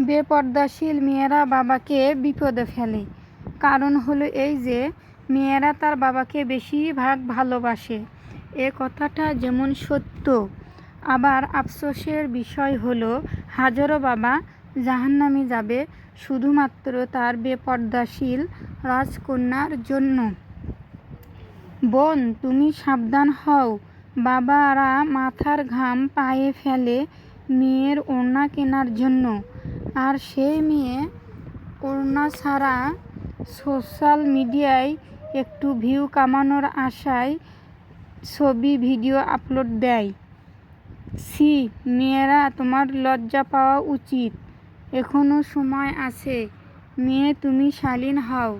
বেপর্দাশীল মেয়েরা বাবাকে বিপদে ফেলে। কারণ হলো এই যে, মেয়েরা তার বাবাকে বেশিরভাগ ভালোবাসে। এ কথাটা যেমন সত্য। আবার আফসোসের বিষয় হলো, হাজারো বাবা জাহান্নামে যাবে শুধুমাত্র তার বেপর্দাশীল রাজকন্যার জন্য। বোন, তুমি সাবধান হও। বাবারা মাথার ঘাম পায়ে ফেলে মেয়ের ওড়না কেনার জন্য। আর সেই মেয়ে করোনা ছাড়া সোশ্যাল মিডিয়ায় একটু ভিউ কামানোর আশায় ছবি, ভিডিও আপলোড দেয়। সি মেয়েরা, তোমার লজ্জা পাওয়া উচিত। এখনও সময় আছে। মেয়ে, তুমি শালীন হও।